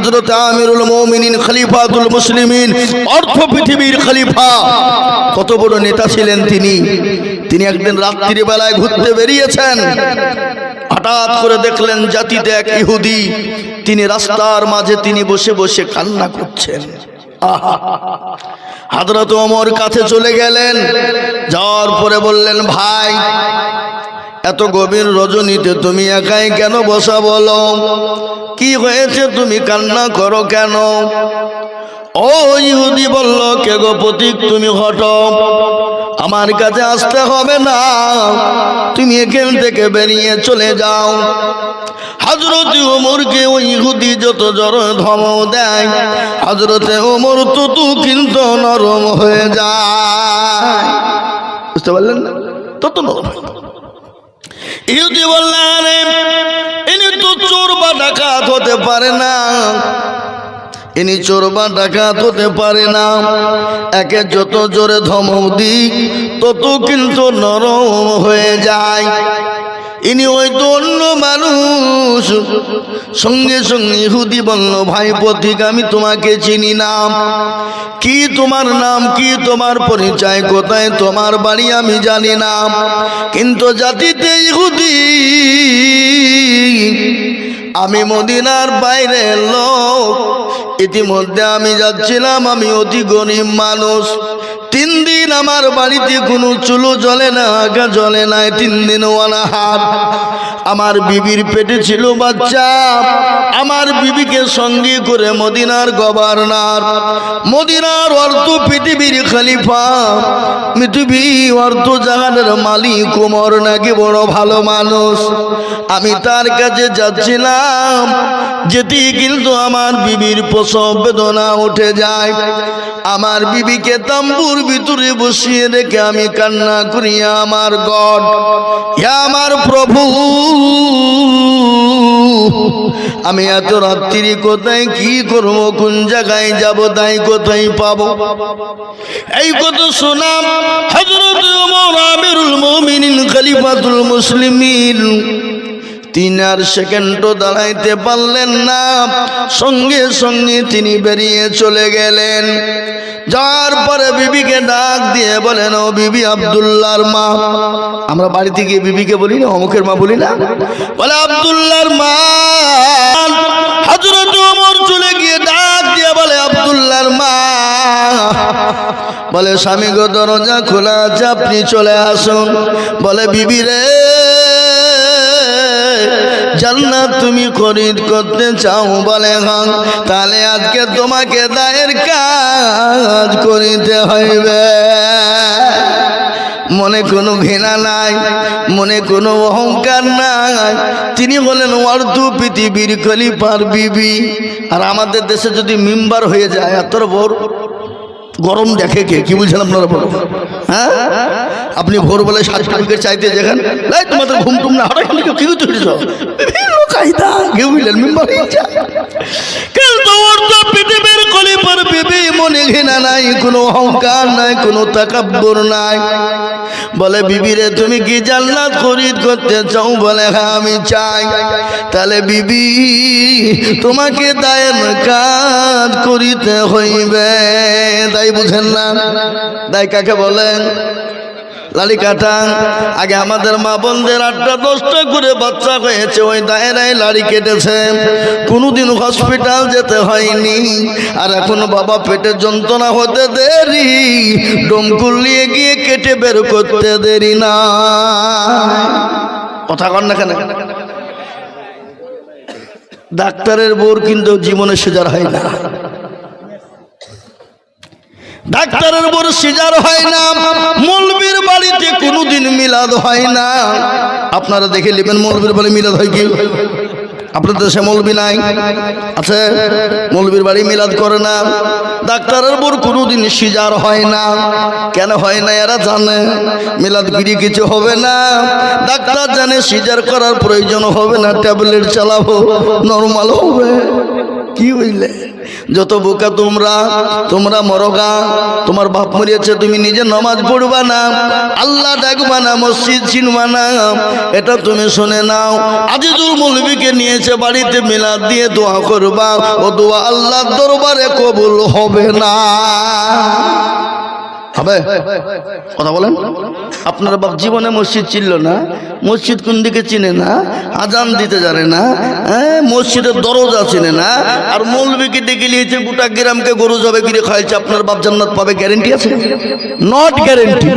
হযরত আমিরুল মুমিনিন, খলিফাতুল মুসলিমিন পৃথিবীর কত নেতা ছিলেন তিনি। তিনি একদিন বেলায় ঘুরতে বেরিয়েছেন। হঠাৎ করে দেখলেন ইহুদি। তিনি রাস্তার মাঝে তিনি বসে বসে কান্না করছেন। আহা! হাজরত ওমর কাছে চলে গেলেন। যাওয়ার পরে বললেন, ভাই এত গভীর রজনীতে তুমি একাই কেন বসা বলো? কি হয়েছে তুমি কান্না করো কেন? ও ইহুদি বলল, কে গো প্রতীক, তুমি হটো। আমার কাছে আসতে হবে না। তুমি এখান থেকে বেরিয়ে চলে যাও। হজরত ওমরকে ওই ইহুদি যত জড় ধম দেয় হজরতে ওমর ততু কিন্তু নরম হয়ে যায়। বুঝতে পারলেন না? তত নরম। ইহুদি বললেন ইনি তো চোর বা ডাকাত হতে পারে না। ইনি চোর বা ডাকাত হতে পারে না। একে যত জোরে ধমক দিক, তত কিন্তু নরম হয়ে যায়। ইনি ওই তো অন্য মানুষ। সঙ্গে সঙ্গে ইহুদি বলল, ভাই পথিক, আমি তোমাকে চিনি নাম কি তোমার নাম, কি তোমার পরিচয়, কোথায় তোমার বাড়ি আমি জানি না। কিন্তু জাতিতে ইহুদি, আমি মদিনার বাইরে লোক। ইতিমধ্যে আমি যাচ্ছিলাম, আমি অতি গরিব মানুষ। তিন দিন আমার বাড়িতে কোনো চুলো জ্বলে না, আগা জ্বলে নাই তিন দিন ওয়ালা হাত আমার বিবির পেটে ছিল বাচ্চা। আমার বিবিকে সঙ্গে করে মদিনার গভর্নর। মদিনার অর্থ পৃথিবীর খালিফা। পৃথিবী অর্থ জাহানের মালিক, উমর নাকি বড় ভালো মানুষ। আমি তার কাছে যাচ্ছিলাম যেতে কিন্তু আমার বিবির প্রসব বেদনা উঠে যায়। আমার বিবিকে তাম্বুর ভিতরে বসিয়ে রেখে আমি কান্না করি, আমার গড। আমার প্রভু, আমি এত রাত্রি কোথায়, কি করব, কোন জায়গায় যাব, তাই কোথায় পাবো? এই কত শোনাম হজরত আমিরুল মুমিনিন, খলিফাতুল মুসলিমিন। তিন আর সেকেন্ডও দাঁড়াইতে পারলেন না। সঙ্গে সঙ্গে তিনি বেরিয়ে চলে গেলেন। যাওয়ার পরে বিবিকে ডাক দিয়ে বলেন, ও বিবি আবদুল্লাহর মা। আমরা বাড়িতে গিয়ে বিবিকে বলি না, অমুকের মা বলি না। বলে, আবদুল্লাহর মা। হজরত ওমর চলে গিয়ে ডাক দিয়ে বলে, আবদুল্লাহর মা। বলে, স্বামী গো, দরজা খোলা আপনি চলে আসুন। বলে, বিবি রে জান্নাত তুমি খরিদ করতে চাও বলে হ্যাঁ তাহলে আজকে তোমাকে দায়ের কাজ করিতে হইবে। মনে কোনো ঘৃণা নাই, মনে কোনো অহংকার নাই। তিনি হলেন অর্ধ পৃথিবীর খলিফার বিবি। আর আমাদের দেশে যদি মেম্বার হয়ে যায়, এত বড় গরম দেখে কে? কি বলছেন আপনারা বলো। হ্যাঁ? আপনি ভোরবেলায় সার্টিফিকেট চাইতে দেখেন তোমাদের ঘুম টুম না, হঠাৎ কি কায়দা কেউ বুঝলেন মেম্বার কিন্তু বিবি মনে ঘৃণা নাই, কোনো অহংকার নাই, কোনো তাকাব্বর নাই। বলে বিবিরে তুমি কি জান্নাত খরিদ করতে চাও? বলে হ্যাঁ আমি চাই। তাহলে, বিবি, তোমাকে দায়ের কাজ করিতে হইবে। তাই বুঝেন না। তাই কাকে বলেন? লালি কাটা আগে আমাদের মা বোনদের আটটা দশটা করে বাচ্চা হয়েছে, ওই দায়েরায় লাড়ি কেটেছে। কোনোদিন হসপিটাল যেতে হয়নি। আর এখন বাবা পেটের যন্ত্রণা হতে দেরি। ডমকুল নিয়ে গিয়ে কেটে বের করতে দেরি না। কথা কর না কেন? ডাক্তারের বোর কিন্তু জীবনে সেজার হয় না। ডাক্তারের উপর সিজার হয় না, মৌলবীর বাড়িতে কোনোদিন মিলাদ হয় না। আপনারা দেখে নেবেন মৌলবীর বাড়ি মিলাদ হয় কি? আপনাদের দেশে মৌলবী নাই? আছে? মৌলবীর বাড়ি মিলাদ করে না। ডাক্তারের উপর কোনোদিন সিজার হয় না। কেন হয় না এরা জানে? মিলাদ গিরি কিছু হবে না। ডাক্তার জানে সিজার করার প্রয়োজন হবে না, ট্যাবলেট চালাবো, নর্মাল হবে। কি বুঝলে যত বোকা তোমরা তোমরা মরগা, তোমার বাপ মরিয়েছে, তুমি নিজে নমাজ পড়বা না। আল্লাহ ডাকবা না, মসজিদ চিনবা না। এটা তুমি শুনে নাও। আজিজুল মুলবিকে নিয়েছে বাড়িতে মিলাদ দিয়ে দোয়া করবা। ও দোয়া আল্লাহর দরবারে কবুল হবে না। হবে? কথা বলেন। আপনার বাপ জীবনে মসজিদ চিনল না, মসজিদ কোন দিকে চিনে না, আজান দিতে জানে না হ্যাঁ মসজিদের দরজা চিনে না, আর মৌলবিকে ডেকে নিয়েছে, গোটা গ্রামকে গরু জবে গিরে খাইছে আপনার বাপ জান্নাত পাবে গ্যারেন্টি আছে? নট গ্যারেন্টি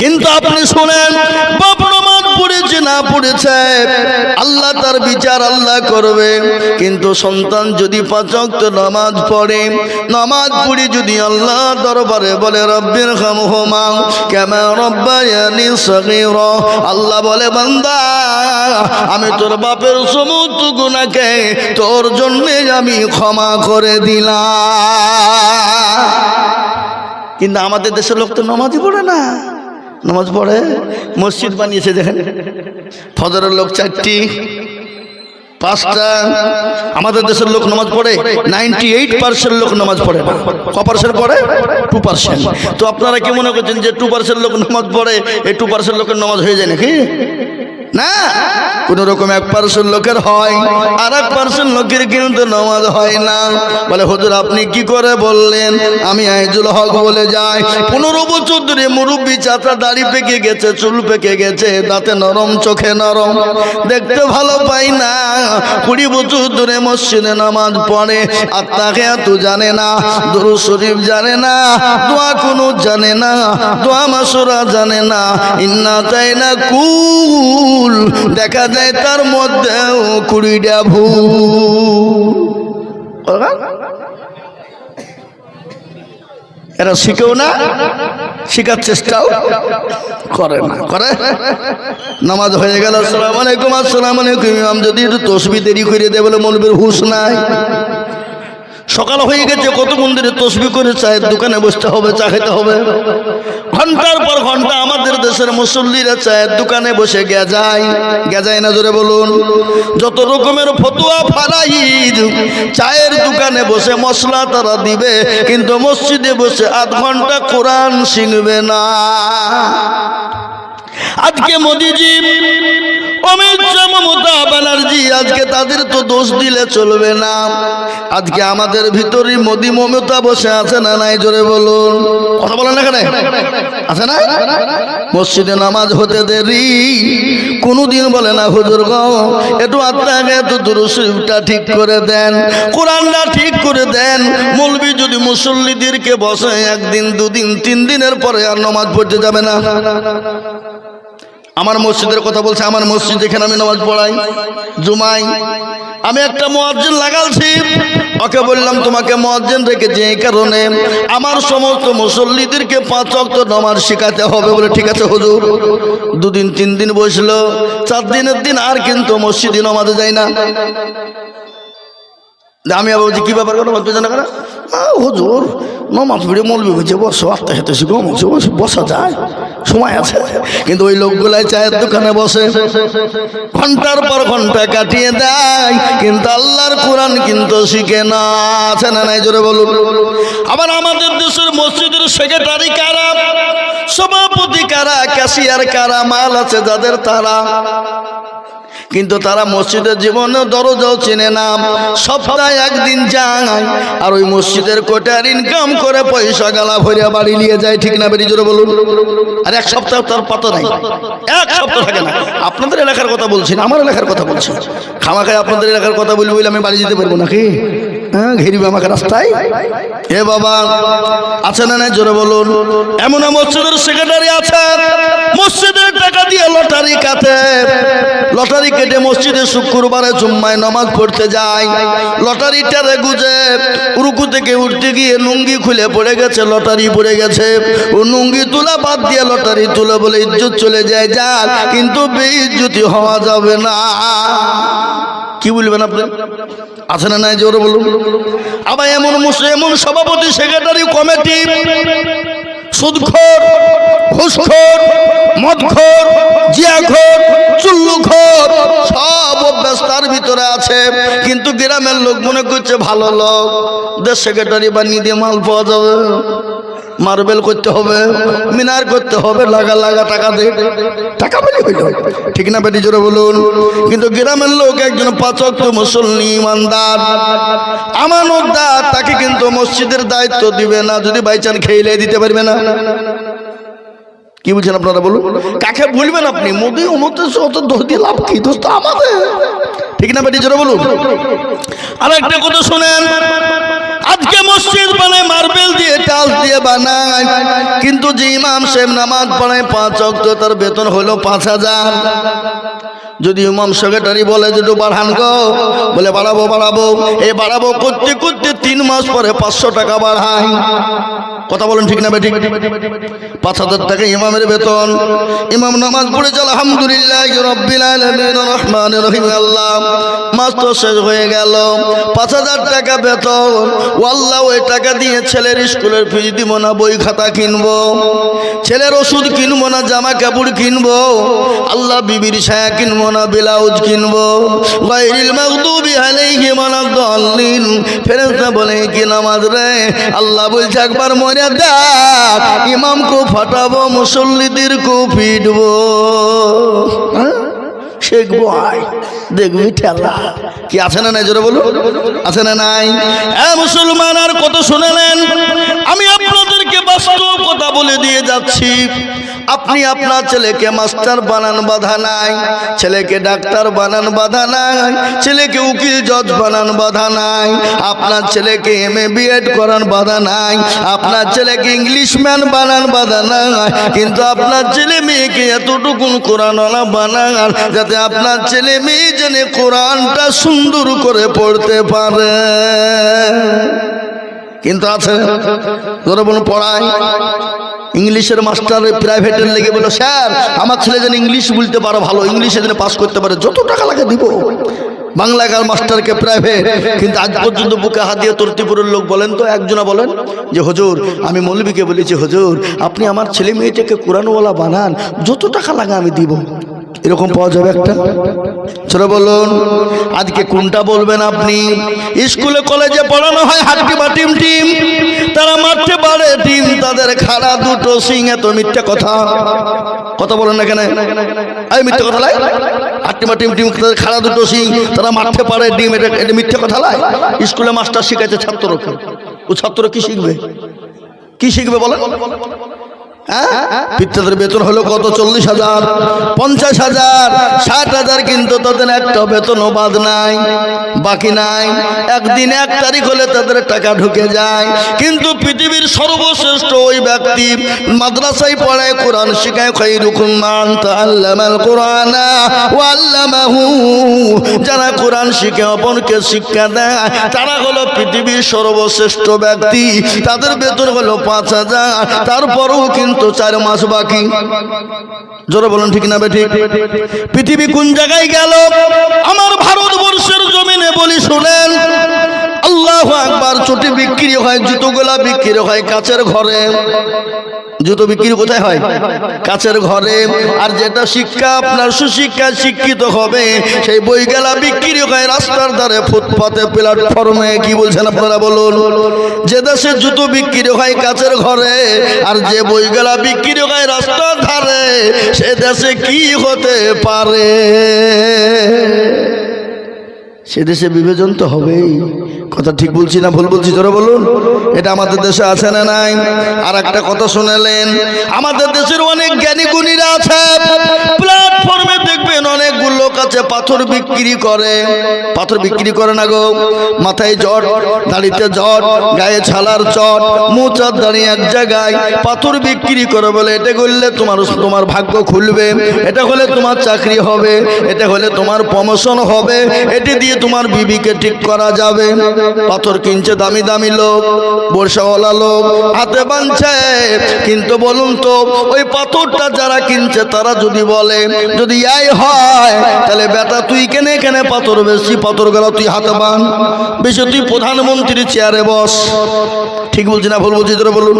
কিন্তু আপনি শোনেন, বাপ না পড়েছে, আল্লাহ তার বিচার আল্লাহ করবে। কিন্তু সন্তান যদি পাঁচ ওয়াক্ত নামাজ পড়ে, নামাজ পড়ি যদি আল্লাহ দরবারে বলে, রব্বির খামহুমা কেমন রব্বায়ানি আল্লাহ বলে, বান্দা, আমি তোর বাপের সমস্ত গুনাহকে তোর জন্য আমি ক্ষমা করে দিলাম। কিন্তু আমাদের দেশের লোক তো নামাজই পড়ে না। নামাজ পড়ে, মসজিদ বানিয়েছে দেখেন। ফজরের লোক চারটি, পাঁচটা। আমাদের দেশের লোক নামাজ পড়ে, নাইনটি এইট পার্সেন্ট লোক নামাজ পড়ে না। ক পার্সেন্ট পড়ে? Two percent. তো আপনারা কি মনে করছেন যে টু পার্সেন্ট লোক নামাজ পড়ে, এই টু পার্সেন্ট লোকের নামাজ হয়ে যায় নাকি? না? কোন রকম এক পার্সেন্ট লোকের হয় আর এক পার্সেন্ট লোকের কিন্তু নামাজ হয় না। বলে, হুজুর, আপনি কি করে বললেন? আমি আইজুল হক বলে যাই। পনেরো বছর ধরে মুরব্বী চাচা দাড়ি পেকে গেছে, চুল পেকে গেছে, দাঁতে নরম, চোখে নরম। দেখতে ভালো পাই না। কুড়ি বছর ধরে মসজিদে নামাজ পড়ে আর তাকে এত জানে না দুরু শরীফ জানে না, দোয়া কোনো জানে না, দোয়া মাসুরা জানে না। ইন্না চাই না কুল দেখা যায় তার মধ্যেও কুড়িটা ভুল এরা শিখেও না, শিখার চেষ্টাও করে না। করে? নামাজ হয়ে গেল, আসসালামু আলাইকুম আসসালামু আলাইকুম, ইমাম যদি একটু তসবি দেরি করে দেয় বলে মলবের হুশ নাই। সকাল হয়ে গেছে, কত মন্দিরে তসবি করে চায়ের দোকানে বসতে হবে, চা খেতে হবে। ঘণ্টার পর ঘণ্টা আমাদের দেশের মুসল্লিরা চায়ের দোকানে বসে গেজায়। গেজায় না জোরে বলুন। যত রকমের ফতুয়া ফারাইদ, চায়ের দোকানে বসে মশলা তারা দিবে, কিন্তু মসজিদে বসে আধ ঘণ্টা কোরআন শিখবে না। আজকে মোদিজি মমতা ব্যানার্জি, আজকে তাদের তো দোষ দিলে চলবে না। আজকে আমাদের মমতা বসে আছে না নাই, জোরে বলুন। কথা আছে না? মসজিদে নামাজ হতে দেরি, কোনোদিন বলে না, হুজুর গো, একটু আপনাকে একটু দুরুশরীফটা ঠিক করে দেন, কোরআনটা ঠিক করে দেন। মৌলবি যদি মুসল্লিদেরকে বসে একদিন, দুদিন, তিন দিনের পরে আর নামাজ পড়তে যাবে না। আমার মসজিদের কথা বলছে, আমার মসজিদ যেখানে আমি নামাজ পড়াই, জুমাই। আমি একটা মোয়াজ্জিন লাগালছি, ওকে বললাম, তোমাকে মোয়াজ্জিন রেখেছি এই কারণে আমার সমস্ত মুসল্লিদেরকে পাঁচ অক্ত নামাজ শেখাতে হবে বলে, ঠিক আছে হুজুর? দুদিন, তিন দিন বসল, চার দিনের দিন আর কিন্তু মসজিদে নামাজে যায় না। আমি আবার বলছি, কি ব্যাপার কোনো বলতে জানা কেন হুজুর, নমাজ পড়ে মলবি হয়েছে বসো আস্তে হাতে শিখো বসে, বসা যায় সময় আছে। কিন্তু ওই লোকগুলাই চায়ের দোকানে বসে। ঘণ্টার পর ঘণ্টা কাটিয়ে দেয়, কিন্তু আল্লাহর কোরআন কিন্তু শিখে না, আছে না নাই, জোরে বলুন। আবার আমাদের দেশের মসজিদের সেক্রেটারি কারা? সভাপতি কারা? ক্যাশিয়ার কারা? মাল আছে যাদের তারা। কিন্তু তারা মসজিদের জীবনে দরজাও চেনে না। সপ্তাহে একদিন যায় আর ওই মসজিদের কোটার ইনকাম করে পয়সা গালা ভরিয়া বাড়ি নিয়ে যায়, ঠিক না বেরিয়ে বলুন। আর এক সপ্তাহ তার পাতা নাই। এক সপ্তাহ থাকে না। আপনাদের এলাকার কথা বলছি না, আমার এলাকার কথা বলছি। খামাখায় আপনাদের এলাকার কথা বলি বলে আমি বাড়ি যেতে পারব নাকি? হ্যাঁ ঘেরিবে আমাকে রাস্তায়? এ বাবা, আছে না নাই? জোরে বলুন। এমন মসজিদের সেক্রেটারি আছে মসজিদের টাকা দিয়ে লটারি কাটে। লটারি কেটে মসজিদে শুক্রবারে জুম্মায় নামাজ পড়তে যায়। লটারিটারে গুজে, রুকু থেকে উঠতে গিয়ে লুঙ্গি খুলে পড়ে গেছে, লটারি পড়ে গেছে। ও লুঙ্গি তোলা বাদ দিয়ে লটারি তুলে বলে, ইজ্জত চলে যায় যাক কিন্তু বেইজ্জতি হওয়া যাবে না। কি বলবেন আপনি? আছে না নাই? জোরে বলুন। আবার এমন মুস- এমন সভাপতি, সেক্রেটারি, কমিটি, সুদখোর, ঘুষখোর, মদখোর, জিয়াখোর, চুল্লুখোর, সব অভ্যাস তার ভিতরে আছে। কিন্তু গ্রামের লোক মনে করছে ভালো লোক। দেশ সেক্রেটারি বানিয়ে দিয়ে মাল পাওয়া যাবে। মার্বেল করতে হবে, মিনার করতে হবে, লাগা লাগা টাকা দে টাকা পেলে হইল। ঠিক না বেটি, জোরে বলুন। কিন্তু গ্রামের লোক একজন পাচক তো মুসল্লি, ইমানদার। আমানতদার, তাকে কিন্তু মসজিদের দায়িত্ব দিবে না, যদি বাইচান খেয়ে দিতে পারবে না। কি বলছেন আপনারা, বলুন? কাকে বলবেন আপনি? মোদি অমতে অত দোষ দিয়ে লাভ কি? দোষ তো আমাদের। ঠিক না বেটি, জোরে বলুন। আর একটা কথা শোনেন। আজকে মসজিদ বানায়, মার্বেল দিয়ে টাল দিয়ে বানায়। কিন্তু যে ইমাম সাহেব নামাজ পড়ায় পাঁচ অক্ট তার বেতন হলো পাঁচ হাজার। যদি ইমাম সেক্রেটারি বলে যে বাড়ান গো। বলে, বাড়াবো বাড়াবো। এই বাড়াবো করতে করতে তিন মাস পরে পাঁচশো টাকা বাড়ায়। কথা বলেন ঠিক না বেঠিক? পাঁচ হাজার টাকা ইমামের বেতন। ইমাম নামাজ পড়েছে আলহামদুলিল্লাহ রব্বিল আলামিন রহমান রহিম আল্লাহ। মাস তো শেষ হয়ে গেল, পাঁচ হাজার টাকা বেতন। ও আল্লাহ ওই টাকা দিয়ে ছেলের স্কুলের ফিজ দিব না, বই খাতা কিনবো। ছেলের ওষুধ কিনবো না, জামা কাপড় কিনবো। আল্লাহ বিবির ছায়া কিনবো না, ব্লাউজ কিনবো। গায়রিল মাগদুবি আলাইহিম ওয়ালাদ-দাল্লিন ফেরেশতা বলে, কি নামাজ রে? আল্লাহ বলছে, একবার মরে দেখ ইমামকে ফাটাবো মুসল্লিদের কো পিটবো হ্যাঁ? শিখব আয় ঠেলা। কি আছে না জোরে বলুন আছে না নাই? মুসলমান, আর কত শুনেলেন? আমি আপনাদেরকে বাস্তব কথা বলে দিয়ে যাচ্ছি। আপনি আপনার ছেলেকে মাস্টার বানান বাধা নাই, ছেলেকে ডাক্তার বানান বাধা নাই, ছেলেকে উকিল জজ বানান বাধা নাই, আপনার ছেলেকে এম এ বিএড করান বাধা নাই, আপনার ছেলেকে ইংলিশম্যান বানান বাধা নাই, কিন্তু আপনার ছেলে মেয়েকে এতটুকুন কোরআনওয়ালা বানান, যাতে আপনার ছেলে মেয়ে যেন কোরআনটা সুন্দর করে পড়তে পারে। কিন্তু আছে, ধরো বলুন পড়ায়। ইংলিশের মাস্টার প্রাইভেটের লেগে বলো স্যার, আমার ছেলে যেন ইংলিশ বলতে পারো ভালো, ইংলিশে যেন পাস করতে পারে, যত টাকা লাগে দিব। বাংলাকার মাস্টারকে প্রাইভেট কিন্তু আজ পর্যন্ত বুকে হাত দিয়ে তর্তিপুরের লোক বলেন তো, একজনা বলেন যে, হজুর, আমি মৌলবীকে বলেছি, হজুর, আপনি আমার ছেলে মেয়েটাকে কোরআনওয়ালা বানান, যত টাকা লাগে আমি দিব। এরকম পাওয়া যাবে একটা? ছোটো বলুন, আজকে কোনটা বলবেন আপনি? স্কুলে, কলেজে পড়ানো হয় হাট্টি বা টিম টিম, তারা মারতে পারে টিম, তাদের খাড়া দুটো সিং, এত মিথ্যে কথা। কথা বলেন না কেন এই মিথ্যে কথা লাই। হাট্টি বা টিম টিম, তাদের খাড়া দুটো সিং, তারা মারতে পারে ডিম এটা এটা মিথ্যে কথা লাই। স্কুলে মাস্টার শিখাচ্ছে ছাত্রকে। ও ছাত্র কি শিখবে? কি শিখবে বলেন? পিতাদের বেতন হলো কত? চল্লিশ হাজার, পঞ্চাশ হাজার, ষাট হাজার, কিন্তু তাদের একটা বেতনও বাদ নাই, বাকি নাই। একদিন এক তারিখ হলে তাদের টাকা ঢুকে যায়। কিন্তু পৃথিবীর সর্বশ্রেষ্ঠ ওই ব্যক্তি মাদ্রাসায় পড়ায় কোরআন শিখায় খৈরুকুম মান তাআল্লামাল কোরআনা ওয়া আল্লামাহু। যারা কোরআন শিখে অপরকে শিক্ষা দেয়, তারা হলো পৃথিবীর সর্বশ্রেষ্ঠ ব্যক্তি। তাদের বেতন হলো পাঁচ হাজার, তারপরেও কিন্তু চার মাস বাকি। জোরে বলুন, ঠিক না বেঠিক পৃথিবী কোন জায়গায় গেল? আমার ভারতবর্ষের জমিনে বলি শুনেন। আল্লাহ একবার চটি বিক্রি হয়, জুতোগুলা বিক্রি হয় কাচের ঘরে। জুতো বিক্রি কোথায় হয়? কাছের ঘরে। আর যেটা শিক্ষা, আপনার সুশিক্ষা শিক্ষিত হবে, সেই বইগুলা বিক্রি হয় রাস্তার ধারে, ফুটপাতে প্ল্যাটফর্মে কি বলছেন আপনারা বলুন? যে দেশে জুতো বিক্রি হয় কাছের ঘরে, আর যে বইগুলা বিক্রি হয় রাস্তার ধারে, সে দেশে কি হতে পারে? সে দেশে বিভাজন তো হবেই। কথা ঠিক বলছি না ভুল বলছি? তোরা বলুন। এটা আমাদের দেশে আছে না নাই? আর একটা কথা শুনেলেন। আমাদের দেশের অনেক জ্ঞানী গুণীরা আছে। প্ল্যাটফর্মে দেখবেন অনেকগুলো লোক আছে, পাথর বিক্রি করে। পাথর বিক্রি করে না গো? মাথায় জট, দাড়িতে জট, গায়ে ছালার চট মোচার দাঁড়িয়ে এক জায়গায় পাথর বিক্রি করে বলে, এটা করলে তোমার তোমার ভাগ্য খুলবে। এটা হলে তোমার চাকরি হবে। এটা হলে তোমার প্রমোশন হবে। এটি দিয়ে তোমার বিবিকে ঠিক করা যাবে। পাথর কিনছে দামি দামি লোক, বর্ষাওয়ালা লোক, হাতে বানছে। কিন্তু বলুন তো, ওই পাথরটা যারা কিনছে, তারা যদি বলে, যদি এই হয়, তাহলে বেটা, তুই কেনে কেনে পাথর বেশি পাথর গেল তুই হাতে বান। বেশি তুই প্রধানমন্ত্রীর চেয়ারে বস। ঠিক বলছি না, ভুল বলছি তোরা বলুন?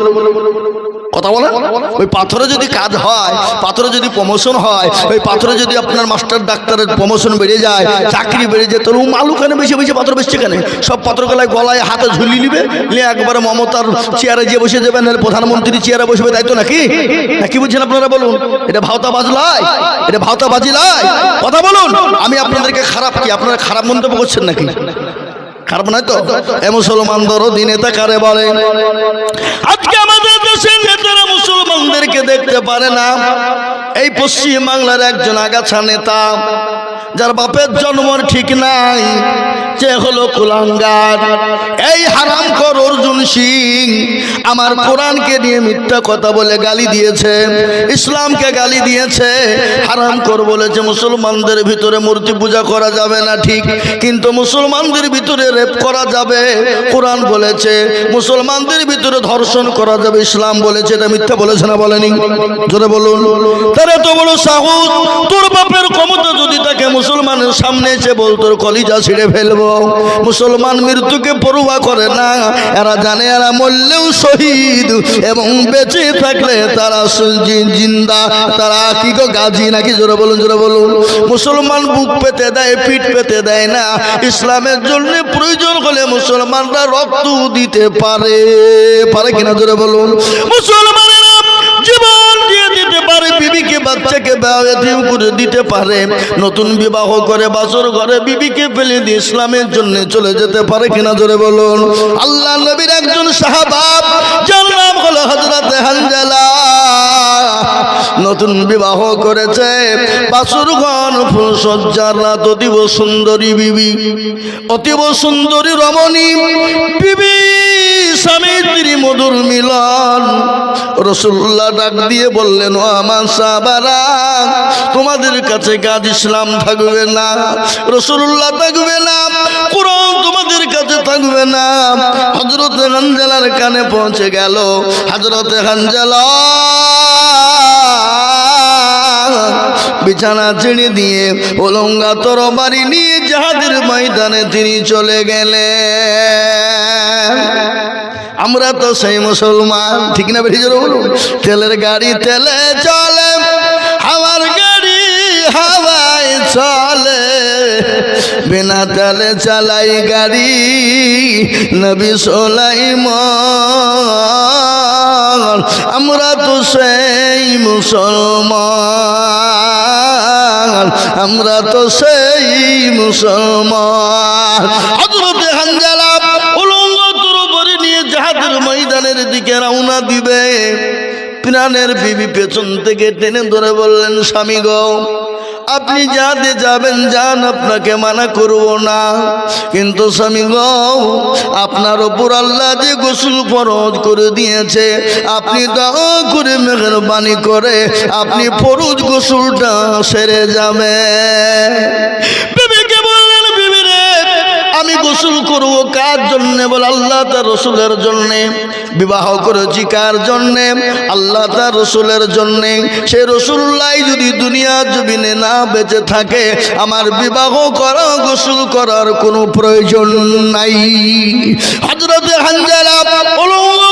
কথা বলেন? ওই পাথরে যদি কাজ হয় পাথরে যদি প্রমোশন হয় ওই পাথরে যদি আপনার মাস্টার ডাক্তারের প্রমোশন বেড়ে যায় চাকরি বেড়ে যায় তোর মালু কেন বেশি বেশি পাথর বেশি কেন? সব পাথর গলায় গলায় হাতে ঝুলিয়ে নিবে নিয়ে একবারে মমতার চেয়ারে যে বসে যাবেন প্রধানমন্ত্রী চেয়ারে বসবে তাই তো নাকি? নাকি বুঝছেন আপনারা বলুন? এটা ভাওতা বাজলাই এটা ভাওতা বাজিলাই কথা বলুন আমি আপনাদেরকে খারাপ কি আপনারা খারাপ মন্তব্য করছেন নাকি? খারাপ নয় তো? এ মুসলমানদেরও দিনে তাকারে বলে আজকে নেতারা মুসলমানদেরকে দেখতে পারে না, এই পশ্চিম বাংলার একজন আগাছা নেতা, যার বাপের জন্মর ঠিক নাই যে হলো কুলাঙ্গার। এই হারাম কর অর্জুন সিং, আমার কোরআনকে নিয়ে মিথ্যা কথা বলে গালি দিয়েছে, ইসলামকে গালি দিয়েছে, হারাম কর বলেছে। মুসলমানদের ভিতরে মূর্তি পূজা করা যাবে না ঠিক, কিন্তু মুসলমানদের ভিতরে রেপ করা যাবে, কোরআন বলেছে। মুসলমানদের ভিতরে ধর্ষণ করা যাবে, ইসলাম বলেছে, এটা মিথ্যা বলেছে না বলেনি? জোরে বলুন। তার এত বড় সাহস, তোর বাপের ক্ষমতা যদি তাকে মুসলমানের সামনে এসে বল, তোর কলিজা ছিঁড়ে ফেলব। মুসলমান মৃত্যুকে পড়ুয়া করে না। এরা জানে এরা মরলেও শহীদ এবং বেঁচে থাকলে তারা জিন্দা। তারা কি গো গাজী নাকি? জোরে বলুন জোরে বলুন। মুসলমান বুক পেতে দেয়, পিঠ পেতে দেয় না। ইসলামের জন্য প্রয়োজন হলে মুসলমানরা রক্ত দিতে পারে। পারে কিনা? জোরে বলুন। মুসলমানেরা বাচ্চাকে বিয়ে করে দিতে পারে। নতুন বিবাহ করে বাসর ঘরে বিবিকে ফেলে দিয়ে ইসলামের জন্য চলে যেতে পারে কিনা জোরে বলুন। আল্লাহ নবীর একজন সাহাবাব, যার নাম হলো হজরত হানজালা। নতুন বিবাহ করেছে। বাসুরগণ ফুল সজ্জার রাত অতীব সুন্দরী বিবি, অতীব সুন্দরী রমণী বিবি, স্বামী মধুর মিলন। রসুল্লাহ ডাক দিয়ে বললেন, ও আমার সাবারা তোমাদের কাছে কাজ ইসলাম থাকবে না। রসুল্লাহ থাকবে না, কোরআন তোমাদের কাছে থাকবে না। হজরত হানজালার কানে পৌঁছে গেল। হজরত হানজালা বিছানা ছেড়ে দিয়ে ওলঙ্গা তরবারি নিয়ে জাহাজের ময়দানে তিনি চলে গেলেন। আমরা তো সেই মুসলমান, ঠিক না বেরিয়ে বলুন? তেলের গাড়ি তেলে চলে আমার গাড়ি হাওয়ায় চলে। বিনা তেলে চালাই গাড়ি নবী সোলাইমান আমরা তো সেই মুসলমান, আমরা তো সেই মুসলমান। হজরতে হানজালা উলঙ্গ তরবারি নিয়ে জাহাজের ময়দানের দিকে রওনা দিবে। প্রাণের বিবি পেছন থেকে টেনে ধরে বললেন, স্বামী গো, আপনি যাতে যাবেন, যান, আপনাকে মানা করব না। কিন্তু স্বামী গো, আপনার ওপর আল্লাহ যে গোসল ফরজ করে দিয়েছে, আপনি দয়া করে মেহরবানি করে আপনি ফরজ গোসলটা সেরে যাবে গোসল করব কার জন্যে? বল আল্লাহ তার রসুলের জন্যে। বিবাহ করেছি কার জন্যে? আল্লাহ তার রসুলের জন্যে। সে রসুল্লাই যদি দুনিয়া জমিনে না বেঁচে থাকে, আমার বিবাহ করা, গোসল করার কোনো প্রয়োজন নাই। হজরতে অলঙ্গ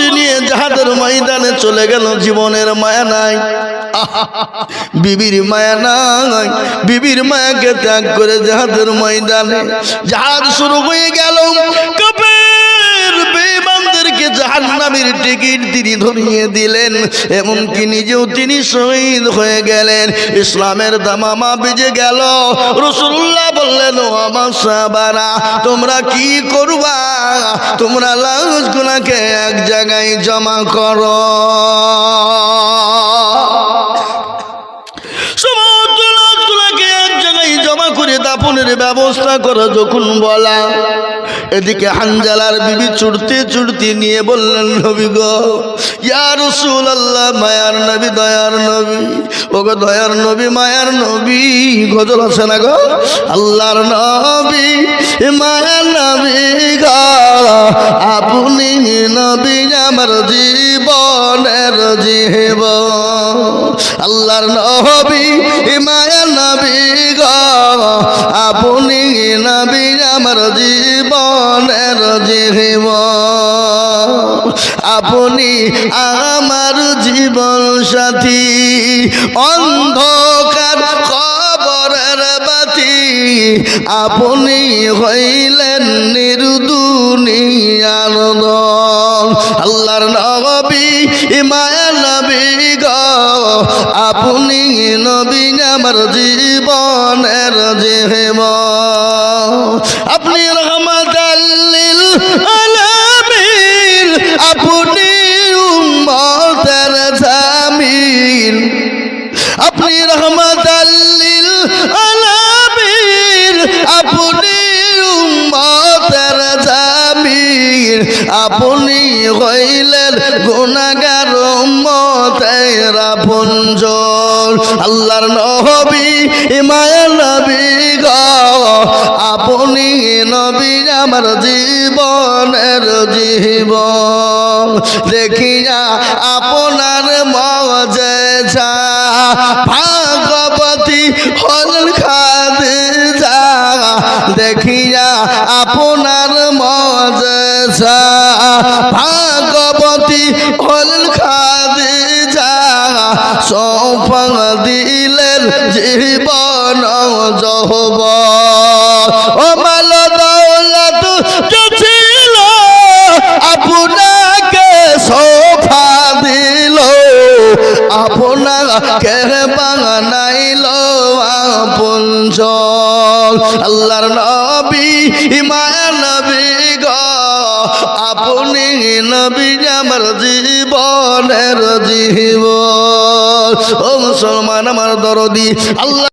উপরে নিয়ে জাহাজের ময়দানে চলে গেল, জীবনের মায়া নাই। বিবির মায়া নাই, বিবির মায়াকে ত্যাগ করে যাহাদের ময়দানে। যাহার শুরু হয়ে গেল। বেঈমানদেরকে জাহান্নামের টিকিট তিনি ধরিয়ে দিলেন, এমনকি নিজেও তিনি শহীদ হয়ে গেলেন। ইসলামের দামামা বেজে গেল। রসুল্লাহ বললেন, ও আমার সাহাবারা, তোমরা কি করবা? তোমরা লাশ গুলাকে এক জায়গায় জমা করো। লাশগুলোকে এক জায়গায় জমা করে দাফনের ব্যবস্থা করো, যখন বলা এদিকে হানজালার বিবি চুড়তে চুড়তে নিয়ে বললেন, নবী গো, ইয়া রসুল আল্লাহ মায়ার নবী, দয়ার নবী। ও গো দয়ার নবী, মায়ার নবী, গজল আছে না গো? আল্লাহর নবী, মায়ার নবী গো, আপনি নবী আমার জীবনের জীব আল্লাহর নবী, মায়ার নবী গো, আপনি নবী আমার জীবনের জীব আপনি আমার জীবন সাথী। অন্ধকার খবরের বাতি, আপনি হইলেন নির্দুনিয়ার আল্লাহর নবী ইমায়ার নবী গ, আপনি নবী আমার জীবনের জীব আপনি আপনি উম্মতের জামিন আপনি রহমতাল্লিল আলামিন। আপনি উম্মতের জামিন আপনি হইলেন গুনাহগার উম্মতের আপনজন। আল্লাহর নবী, ইমায়ার নবী গ। আপনি নবী আমার জীবনের জীবন দেখিয়া আপনার মজে ভাগবতী হল খাদে দেখিয়া আপনার মজে ভাগবতী হল খাদে সৌফং দিলেন জীবন জহব ও মাল আপনাকে বানাইল পুঞ্জ আল্লাহর নবী ইমায় নবী গ। আপনি নবী আমার জীবনের জীব ও মুসলমান আমার দরদি, আল্লাহ